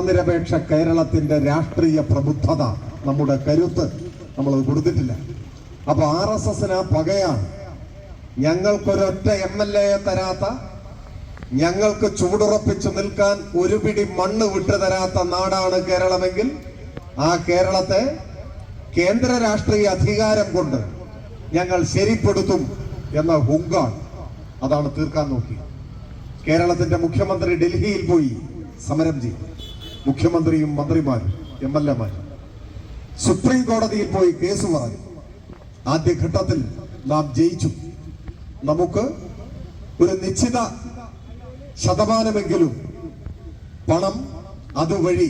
മതനിരപേക്ഷ കേരളത്തിന്റെ രാഷ്ട്രീയ പ്രബുദ്ധത നമ്മുടെ കരുത്ത് നമ്മൾ കൊടുത്തിട്ടില്ല. അപ്പൊ ആർ എസ് എസിന് പകയാണ്. ഞങ്ങൾക്കൊരൊറ്റ എം എൽ എയെ തരാത്ത ഞങ്ങൾക്ക് ചൂടുറപ്പിച്ചു നിൽക്കാൻ ഒരു പിടി മണ്ണ് വിട്ടു തരാത്ത നാടാണ് കേരളമെങ്കിൽ ആ കേരളത്തെ കേന്ദ്ര രാഷ്ട്രീയ അധികാരം കൊണ്ട് ഞങ്ങൾ ശരിപ്പെടുത്തും എന്ന ഹുങ്കാണ്. അതാണ് തീർക്കാൻ നോക്കി കേരളത്തിന്റെ മുഖ്യമന്ത്രി ഡൽഹിയിൽ പോയി സമരം ചെയ്തു. മുഖ്യമന്ത്രിയും മന്ത്രിമാരും എം എൽ എമാരും. സുപ്രീം കോടതിയിൽ പോയി കേസ് പറഞ്ഞു ആദ്യഘട്ടത്തിൽ നാം ജയിച്ചു. നമുക്ക് ഒരു നിശ്ചിത ശതമാനമെങ്കിലും പണം അതുവഴി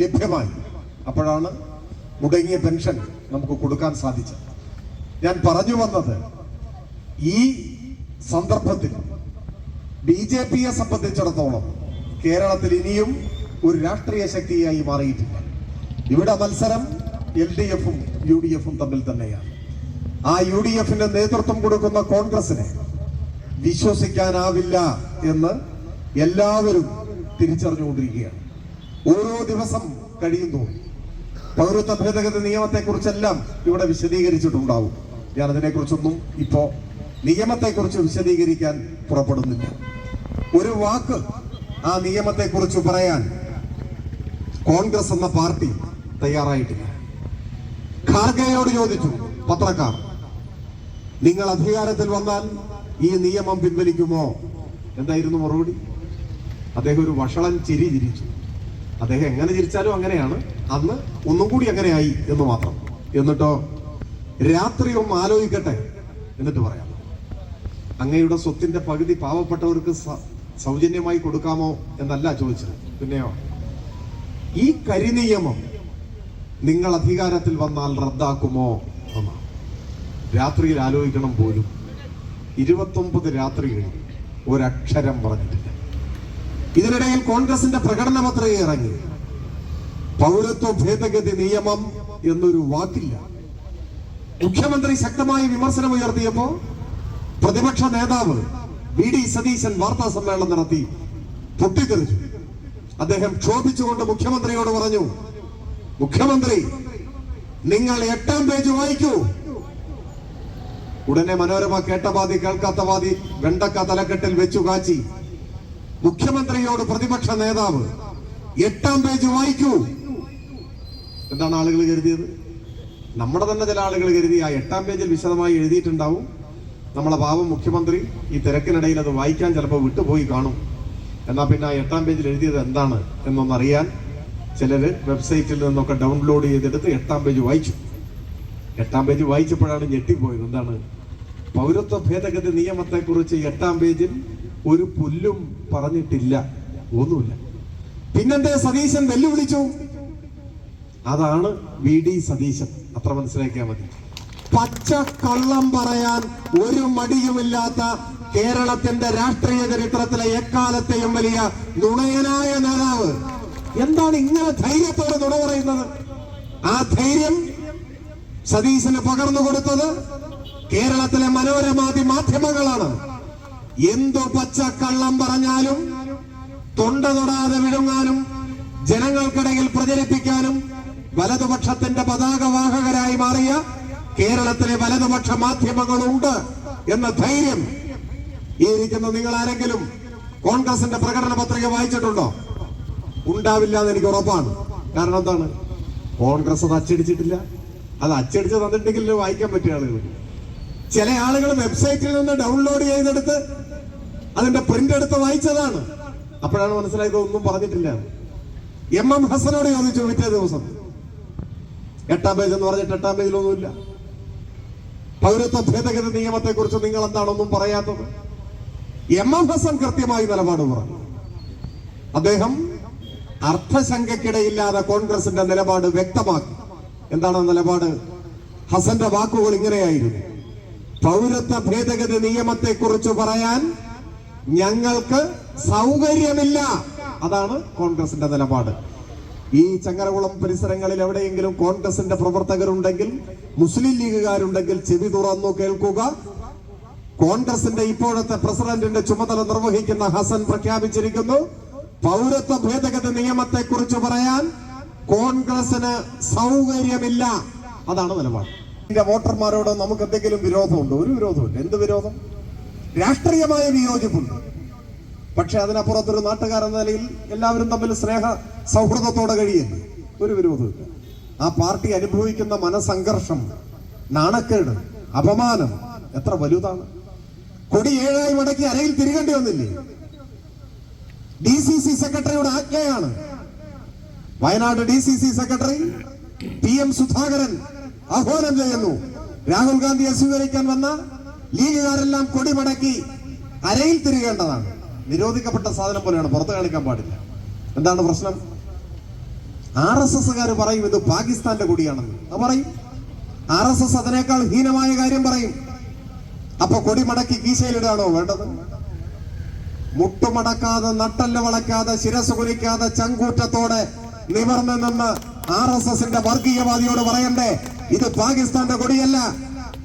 ലഭ്യമായി. അപ്പോഴാണ് മുടങ്ങിയ പെൻഷൻ നമുക്ക് കൊടുക്കാൻ സാധിച്ചത്. ഞാൻ പറഞ്ഞു വന്നത് ഈ സന്ദർഭത്തിൽ ബി ജെ പിയെ സംബന്ധിച്ചിടത്തോളം കേരളത്തിൽ ഇനിയും ഒരു രാഷ്ട്രീയ ശക്തിയായി മാറിയിട്ടില്ല. ഇവിടെ മത്സരം എൽ ഡി എഫും യു ഡി എഫും തമ്മിൽ തന്നെയാണ്. ആ യു ഡി എഫിന്റെ നേതൃത്വം കൊടുക്കുന്ന കോൺഗ്രസിനെ വിശ്വസിക്കാനാവില്ല എന്ന് എല്ലാവരും തിരിച്ചറിഞ്ഞുകൊണ്ടിരിക്കുകയാണ്. ഓരോ ദിവസം കഴിയുന്നു പൗരത്വ ഭേദഗതി നിയമത്തെക്കുറിച്ചെല്ലാം ഇവിടെ വിശദീകരിച്ചിട്ടുണ്ടാവും. ഞാൻ അതിനെക്കുറിച്ചൊന്നും ഇപ്പോ നിയമത്തെക്കുറിച്ച് വിശദീകരിക്കാൻ പുറപ്പെടുന്നില്ല. ഒരു വാക്ക് ആ നിയമത്തെക്കുറിച്ച് പറയാൻ കോൺഗ്രസ് എന്ന പാർട്ടി തയ്യാറായിട്ടില്ല. ഖാർഗെയോട് ചോദിച്ചു പത്രക്കാർ നിങ്ങൾ അധികാരത്തിൽ വന്നാൽ ഈ നിയമം പിൻവലിക്കുമോ? എന്തായിരുന്നു മറുപടി? അദ്ദേഹം ഒരു വഷളൻ ചിരി ചിരിച്ചു. അദ്ദേഹം എങ്ങനെ ചിരിച്ചാലും അങ്ങനെയാണ്. അന്ന് ഒന്നും കൂടി അങ്ങനെയായി എന്ന് മാത്രം. എന്നിട്ടോ രാത്രി ഒന്ന് ആലോചിക്കട്ടെ എന്നിട്ട് പറയാം. അങ്ങയുടെ സ്വത്തിന്റെ പകുതി പാവപ്പെട്ടവർക്ക് സൗജന്യമായി കൊടുക്കാമോ എന്നല്ല ചോദിച്ചത്. പിന്നെയോ? ഈ കരിനിയമം നിങ്ങൾ അധികാരത്തിൽ വന്നാൽ റദ്ദാക്കുമോ? എന്നാണ് രാത്രിയിൽ ആലോചിക്കണം പോലും. ഇരുപത്തൊമ്പത് രാത്രി കഴിഞ്ഞു ഒരക്ഷരം പറഞ്ഞിട്ടില്ല. ഇതിനിടയിൽ കോൺഗ്രസിന്റെ പ്രകടന പത്രിക ഇറങ്ങി. പൗരത്വ ഭേദഗതി നിയമം എന്നൊരു വാക്കില്ല. മുഖ്യമന്ത്രി ശക്തമായി വിമർശനം ഉയർത്തിയപ്പോ പ്രതിപക്ഷ നേതാവ് വി ഡി സതീശൻ വാർത്താ സമ്മേളനം നടത്തി പൊട്ടിത്തെറിച്ചു. അദ്ദേഹം ക്ഷോഭിച്ചുകൊണ്ട് മുഖ്യമന്ത്രിയോട് പറഞ്ഞു മുഖ്യമന്ത്രി നിങ്ങൾ എട്ടാം പേജ് വായിക്കൂ. ഉടനെ മനോരമ കേൾക്കാത്ത വാദി വെണ്ടക്ക തലക്കെട്ടിൽ വെച്ചു കാച്ചി. മുഖ്യമന്ത്രിയോട് പ്രതിപക്ഷ നേതാവ് എട്ടാം പേജ് വായിക്കൂ. എന്താണ് ആളുകൾ കരുതിയത്? നമ്മുടെ തന്നെ ചില ആളുകൾ കരുതി ആ എട്ടാം പേജിൽ വിശദമായി എഴുതിയിട്ടുണ്ടാവും. നമ്മളെ പാവം മുഖ്യമന്ത്രി ഈ തിരക്കിനിടയിൽ അത് വായിക്കാൻ ചിലപ്പോൾ വിട്ടുപോയി കാണും. എന്നാ പിന്നെ ആ എട്ടാം പേജിൽ എഴുതിയത് എന്താണ് എന്നൊന്നറിയാൻ ചിലർ വെബ്സൈറ്റിൽ നിന്നൊക്കെ ഡൗൺലോഡ് ചെയ്തെടുത്ത് എട്ടാം പേജ് വായിച്ചു. എട്ടാം പേജ് വായിച്ചപ്പോഴാണ് ഞെട്ടിപ്പോയത്. എന്താണ്? പൗരത്വ ഭേദഗതി നിയമത്തെക്കുറിച്ച് എട്ടാം പേജിൽ ഒരു പുല്ലും പറഞ്ഞിട്ടില്ല. ഒന്നുമില്ല. പിന്നെന്തേ സതീശൻ വെല്ലുവിളിച്ചു? അതാണ് വി ഡി സതീശൻ. അത്ര മനസ്സിലാക്കിയാൽ മതി. പച്ച കള്ളം പറയാൻ ഒരു മടിയുമില്ലാത്ത കേരളത്തിന്റെ രാഷ്ട്രീയ ചരിത്രത്തിലെ എക്കാലത്തെയും വലിയ നുണയനായ നേതാവ്. എന്താണ് ഇങ്ങനെ ധൈര്യത്തോടെ നുണ പറയുന്നത്? ആ ധൈര്യം സതീശന് പകർന്നു കൊടുത്തത് കേരളത്തിലെ മനോരമാതി മാധ്യമങ്ങളാണ്. എന്തു പച്ച കള്ളം പറഞ്ഞാലും തൊണ്ട തൊടാതെ വിഴുങ്ങാനും ജനങ്ങൾക്കിടയിൽ പ്രചരിപ്പിക്കാനും വലതുപക്ഷത്തിന്റെ പതാകവാഹകരായി മാറിയ കേരളത്തിലെ വലതുപക്ഷ മാധ്യമങ്ങളുണ്ട് എന്ന ധൈര്യം ഈ ഇരിക്കുന്ന നിങ്ങൾ ആരെങ്കിലും കോൺഗ്രസിന്റെ പ്രകടന പത്രിക വായിച്ചിട്ടുണ്ടോ? ഉണ്ടാവില്ല എന്ന് എനിക്ക് ഉറപ്പാണ്. കാരണം എന്താണ്? കോൺഗ്രസ് അത് അച്ചടിച്ചിട്ടില്ല. അത് അച്ചടിച്ച് തന്നിട്ടെങ്കിൽ വായിക്കാൻ പറ്റിയ ആളുകൾ. ചില ആളുകൾ വെബ്സൈറ്റിൽ നിന്ന് ഡൗൺലോഡ് ചെയ്തെടുത്ത് അതിന്റെ പ്രിന്റ് എടുത്ത് വായിച്ചതാണ്. അപ്പോഴാണ് മനസ്സിലായത് ഒന്നും പറഞ്ഞിട്ടില്ല. എം എം ഹസനോട് ചോദിച്ചു പിറ്റേ ദിവസം. എട്ടാം പേജ് എന്ന് പറഞ്ഞിട്ട് എട്ടാം പേജിലൊന്നുമില്ല. പൗരത്വ ഭേദഗതി നിയമത്തെ കുറിച്ച് നിങ്ങൾ എന്താണൊന്നും പറയാത്തത്? എം എം ഹസൻ കൃത്യമായി നിലപാട് പറഞ്ഞു. അദ്ദേഹം അർത്ഥശങ്കക്കിടയില്ലാതെ കോൺഗ്രസിന്റെ നിലപാട് വ്യക്തമാക്കി. എന്താണ് നിലപാട്? ഹസന്റെ വാക്കുകൾ ഇങ്ങനെയായിരുന്നു. പൗരത്വ ഭേദഗതി നിയമത്തെ കുറിച്ച് പറയാൻ ഞങ്ങൾക്ക് സൗകര്യമില്ല. അതാണ് കോൺഗ്രസിന്റെ നിലപാട്. ഈ ചങ്ങരകുളം പരിസരങ്ങളിൽ എവിടെയെങ്കിലും കോൺഗ്രസിന്റെ പ്രവർത്തകരുണ്ടെങ്കിൽ മുസ്ലിം ലീഗുകാരുണ്ടെങ്കിൽ ചെവി തുറന്നു കേൾക്കുക കോൺഗ്രസിന്റെ ഇപ്പോഴത്തെ പ്രസിഡന്റിന്റെ ചുമതല നിർവഹിക്കുന്ന ഹസൻ പ്രഖ്യാപിച്ചിരിക്കുന്നു. പൗരത്വ ഭേദഗതി നിയമത്തെ കുറിച്ച് പറയാൻ കോൺഗ്രസിന് സൗകര്യമില്ല. അതാണ് നിലപാട്. ഇന്ത്യ വോട്ടർമാരോട് നമുക്ക് എന്തെങ്കിലും വിരോധമുണ്ട്? ഒരു വിരോധമില്ല. എന്ത് വിരോധം? രാഷ്ട്രീയമായ വിയോജിപ്പുണ്ട്. പക്ഷെ അതിനപ്പുറത്തൊരു നാട്ടുകാരെന്ന നിലയിൽ എല്ലാവരും തമ്മിൽ സ്നേഹ സൗഹൃദത്തോടെ കഴിയുന്നു. ഒരു വിരോധമില്ല. ആ പാർട്ടി അനുഭവിക്കുന്ന മനസംഘർഷം നാണക്കേട് അപമാനം എത്ര വലുതാണ്? കൊടി ഏഴായി മടക്കി അരയിൽ തിരികേണ്ടി വന്നില്ലേ? ഡി സി സി സെക്രട്ടറിയുടെ ആജ്ഞയാണ്. Wayanad D C C secretary P M Sudhakaran ആഹ്വാനം ചെയ്യുന്നു. രാഹുൽ ഗാന്ധിയെ സ്വീകരിക്കാൻ വന്ന ലീഗുകാരെല്ലാം കൊടി മടക്കി അരയിൽ തിരികേണ്ടതാണ്. നിരോധിക്കപ്പെട്ട സാധനം പോലെയാണ്. പുറത്ത് കാണിക്കാൻ പാടില്ല. എന്താണ് പ്രശ്നം? ആർ എസ് എസ്സുകാർ പറയും ഇത് പാകിസ്ഥാന്റെ കൊടിയാണെന്ന്. പറയും. ആർ എസ് എസ് അതിനേക്കാൾ ഹീനമായ കാര്യം പറയും. അപ്പൊ കൊടി മടക്കി കീശയിലിടാണോ വേണ്ടത്? മുട്ടുമടക്കാതെ നട്ടല്ല വളയ്ക്കാതെ ശിരസ് കുലിക്കാതെ ചങ്കൂറ്റത്തോടെ നിവർന്ന് നിന്ന് ആർ എസ് എസിന്റെ വർഗീയവാദിയോട് പറയണ്ടേ ഇത് പാകിസ്ഥാന്റെ കൊടിയല്ല.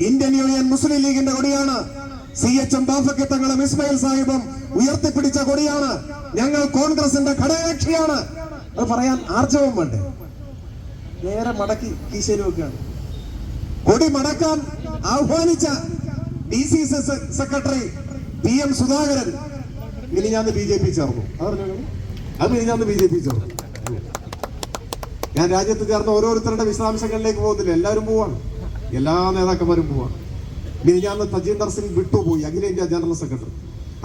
ഇന്ത്യൻ യൂണിയൻ മുസ്ലിം ലീഗിന്റെ കൊടിയാണ്. സി എച്ച് എം ബാഫക്കത്തങ്ങളും ഇസ്മയിൽ സാഹിബും ഉയർത്തിപ്പിടിച്ച കൊടിയാണ്. ഞങ്ങൾ കോൺഗ്രസിന്റെ ഘടകകക്ഷിയാണ്. അത് പറയാൻ ആർജവം വേണ്ടേ? നേരെ മടക്കി കീശയിൽ വെക്കുകയാണ്. കൊടി മടക്കാൻ ആഹ്വാനിച്ച D C secretary P M Sudhakaran. മിനിഞ്ഞാന്ന് ബി ജെ പി ചേർന്നു. അത് മിനിഞ്ഞാന്ന് ബി ജെ പി ചേർന്നു. ഞാൻ രാജ്യത്ത് ചേർന്ന ഓരോരുത്തരുടെ വിശദാംശങ്ങളിലേക്ക് പോകുന്നില്ല എല്ലാവരും പോവാണ്. എല്ലാ നേതാക്കന്മാരും പോവാണ്. മിനിഞ്ഞാന്ന് തജീന്ദർ സിംഗ് വിട്ടു പോയി അഖിലേന്ത്യാ ജനറൽ സെക്രട്ടറി.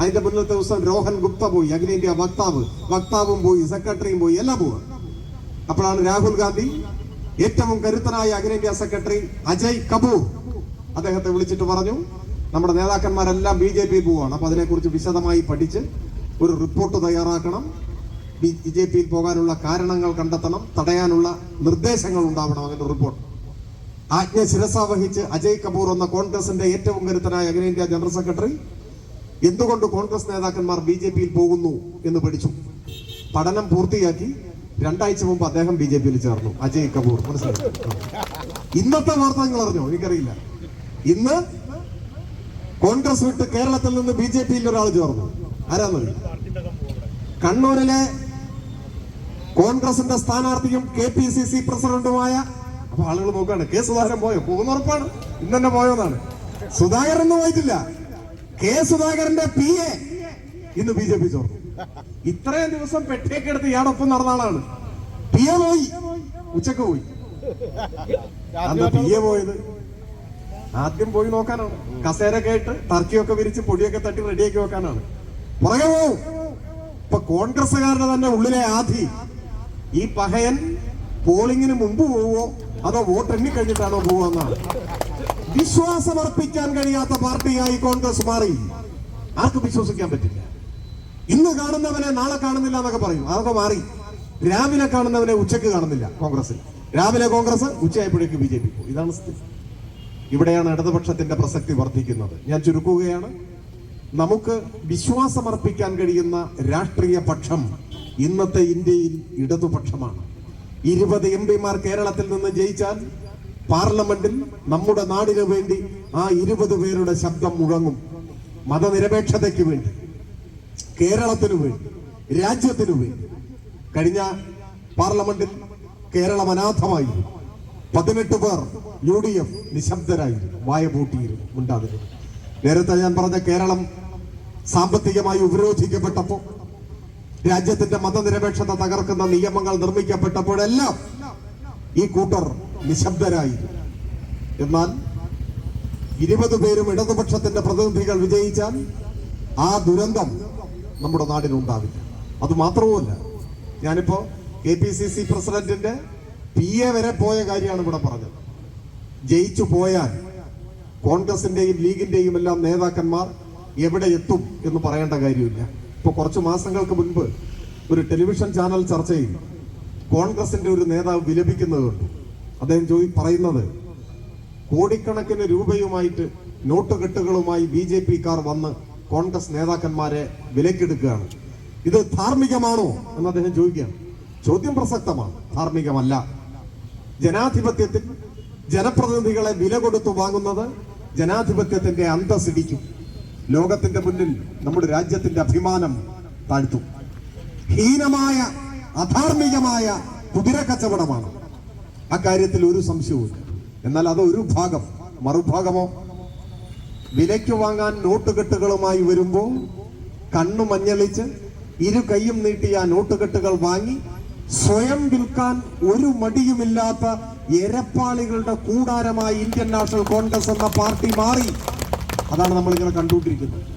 അതിന്റെ മുന്നത്തെ ദിവസം രോഹൻ ഗുപ്ത പോയി അഖിലേന്ത്യാ വക്താവ്. വക്താവും പോയി സെക്രട്ടറിയും പോയി എല്ലാം പോവാണ് അപ്പോഴാണ് രാഹുൽ ഗാന്ധി ഏറ്റവും കരുത്തനായ അഖിലേന്ത്യാ സെക്രട്ടറി അജയ് കപൂർ അദ്ദേഹത്തെ വിളിച്ചിട്ട് പറഞ്ഞു നമ്മുടെ നേതാക്കന്മാരെല്ലാം ബി ജെ പി പോവാണ്. അപ്പൊ അതിനെക്കുറിച്ച് വിശദമായി പഠിച്ച് ഒരു റിപ്പോർട്ട് തയ്യാറാക്കണം. ബി ജെ പിയിൽ പോകാനുള്ള കാരണങ്ങൾ കണ്ടെത്തണം. തടയാനുള്ള നിർദ്ദേശങ്ങൾ ഉണ്ടാവണം അതിന്റെ റിപ്പോർട്ട്. ആജ്ഞ ശിരസ വഹിച്ച് അജയ് കപൂർ എന്ന കോൺഗ്രസിന്റെ ഏറ്റവും കരുത്തനായ അഖിലേന്ത്യാ ജനറൽ സെക്രട്ടറി. എന്തുകൊണ്ട് കോൺഗ്രസ് നേതാക്കന്മാർ ബി ജെ പിയിൽ പോകുന്നു എന്ന് പഠിച്ചു? പഠനം പൂർത്തിയാക്കി രണ്ടാഴ്ച മുമ്പ് അദ്ദേഹം ബി ജെ പിയിൽ ചേർന്നു. അജയ് കപൂർ. മനസ്സിലായി? ഇന്നത്തെ വാർത്ത നിങ്ങൾ അറിഞ്ഞോ? എനിക്കറിയില്ല. ഇന്ന് കോൺഗ്രസ് വിട്ട് കേരളത്തിൽ നിന്ന് ബി ജെ പിയിൽ ഒരാൾ ചേർന്നു. ആരാന്ന് കണ്ണൂരിലെ കോൺഗ്രസിന്റെ സ്ഥാനാർത്ഥിയും കെ പി സി സി പ്രസിഡന്റുമായ അപ്പൊ ആളുകൾ നോക്കാണ്. കെ സുധാകരൻ പോയോ? പോകുന്ന ഉറപ്പാണ്. ഇന്ന് പോയോന്നാണ് സുധാകരൻ ഒന്നും പോയിട്ടില്ല. കെ സുധാകരന്റെ പി എ ഇന്ന് ബി ജെ പി ചേർന്നു. ഇത്രയും ദിവസം പെട്ടിയൊക്കെടുത്ത് ഇയാളൊപ്പം നടന്ന ആളാണ്. പി എ പോയി. ഉച്ചയ്ക്ക് പോയി. അന്ന് പി എ പോയത്. ആദ്യം പോയി നോക്കാനാണ്. കസേര കേട്ട് ടർക്കിയൊക്കെ വിരിച്ച് പൊടിയൊക്കെ തട്ടി റെഡിയാക്കി വെക്കാനാണ്. പുറകെ പോവും. ഇപ്പൊ കോൺഗ്രസ്സുകാരുടെ തന്നെ ഉള്ളിലെ ആധി. ഈ പഹയൻ പോളിങ്ങിന് മുമ്പ് പോവോ അതോ വോട്ട് എണ്ണി കഴിഞ്ഞിട്ടാണോ വിശ്വാസം വിശ്വാസമർപ്പിക്കാൻ കഴിയാത്ത പാർട്ടിയായി കോൺഗ്രസ് മാറി. ആർക്കും വിശ്വസിക്കാൻ പറ്റില്ല. ഇന്ന് കാണുന്നവനെ നാളെ കാണുന്നില്ല എന്നൊക്കെ പറയും. അതൊക്കെ മാറി. രാവിലെ കാണുന്നവനെ ഉച്ചയ്ക്ക് കാണുന്നില്ല കോൺഗ്രസിൽ രാവിലെ കോൺഗ്രസ് ഉച്ചയായപ്പോഴേക്ക് ബി ജെ പി ഇതാണ് സ്ഥിതി. ഇവിടെയാണ് ഇടതുപക്ഷത്തിന്റെ പ്രസക്തി വർദ്ധിക്കുന്നത്. ഞാൻ ചുരുക്കുകയാണ്. നമുക്ക് വിശ്വാസമർപ്പിക്കാൻ കഴിയുന്ന രാഷ്ട്രീയ പക്ഷം ഇന്നത്തെ ഇന്ത്യയിൽ ഇടതുപക്ഷമാണ്. ഇരുപത് എം പിമാർ കേരളത്തിൽ നിന്ന് ജയിച്ചാൽ പാർലമെന്റിൽ നമ്മുടെ നാടിനു വേണ്ടി ആ ഇരുപത് പേരുടെ ശബ്ദം മുഴങ്ങും. മതനിരപേക്ഷതയ്ക്ക് വേണ്ടി കേരളത്തിനു വേണ്ടി രാജ്യത്തിനു വേണ്ടി. കഴിഞ്ഞ പാർലമെന്റിൽ കേരളം അനാഥമായിരുന്നു പതിനെട്ട് പേർ യു ഡി എഫ് നിശബ്ദരായിരുന്നു വായ പൂട്ടിയിരുന്നു നേരത്തെ ഞാൻ പറഞ്ഞ കേരളം സാമ്പത്തികമായി ഉപരോധിക്കപ്പെട്ടപ്പോൾ രാജ്യത്തിന്റെ മതനിരപേക്ഷത തകർക്കുന്ന നിയമങ്ങൾ നിർമ്മിക്കപ്പെട്ടപ്പോഴെല്ലാം ഈ കൂട്ടർ നിശബ്ദരായിരുന്നു എന്നാൽ ഇരുപത് പേരും ഇടതുപക്ഷത്തിന്റെ പ്രതിനിധികൾ വിജയിച്ചാൽ ആ ദുരന്തം നമ്മുടെ നാടിനുണ്ടാവില്ല അത് മാത്രവുമല്ല ഞാനിപ്പോ കെ പി സി സി പ്രസിഡന്റിന്റെ പി എ വരെ പോയ കാര്യമാണ് ഇവിടെ പറഞ്ഞത്. ജയിച്ചു പോയാൽ കോൺഗ്രസിന്റെയും ലീഗിന്റെയും എല്ലാം നേതാക്കന്മാർ എവിടെ എത്തും എന്ന് പറയേണ്ട കാര്യമില്ല. ഇപ്പൊ കുറച്ച് മാസങ്ങൾക്ക് മുൻപ് ഒരു ടെലിവിഷൻ ചാനൽ ചർച്ചയിൽ കോൺഗ്രസിന്റെ ഒരു നേതാവ് വിലപിക്കുന്നത് കണ്ടു അദ്ദേഹം ചോദി പറയുന്നത് കോടിക്കണക്കിന് രൂപയുമായിട്ട് നോട്ടുകെട്ടുകളുമായി ബി ജെ പിക്കാർ വന്ന് കോൺഗ്രസ് നേതാക്കന്മാരെ വിലക്കെടുക്കുകയാണ്. ഇത് ധാർമ്മികമാണോ എന്ന് അദ്ദേഹം ചോദിക്കുകയാണ്. ചോദ്യം പ്രസക്തമാണ്. ധാർമ്മികമല്ല. ജനാധിപത്യത്തിൽ ജനപ്രതിനിധികളെ വില കൊടുത്തു വാങ്ങുന്നത് ജനാധിപത്യത്തിന്റെ അന്തസ്സിടിക്കും ലോകത്തിന്റെ മുന്നിൽ നമ്മുടെ രാജ്യത്തിന്റെ അഭിമാനം താഴ്ത്തും. ഹീനമായ അധാർമികമായ കുതിര കച്ചവടമാണ്. അക്കാര്യത്തിൽ ഒരു സംശയവും എന്നാൽ അതൊരു ഭാഗം. മറുഭാഗമോ? വിലയ്ക്ക് വാങ്ങാൻ നോട്ടുകെട്ടുകളുമായി വരുമ്പോൾ കണ്ണു മഞ്ഞളിച്ച് ഇരു കൈയും നീട്ടി ആ നോട്ടുകെട്ടുകൾ വാങ്ങി സ്വയം വിൽക്കാൻ ഒരു മടിയുമില്ലാത്ത എരപ്പാളികളുടെ കൂടാരമായി ഇന്ത്യൻ നാഷണൽ കോൺഗ്രസ് എന്ന പാർട്ടി മാറി. അതാണ് നമ്മളിങ്ങനെ കണ്ടുകൊണ്ടിരിക്കുന്നത്.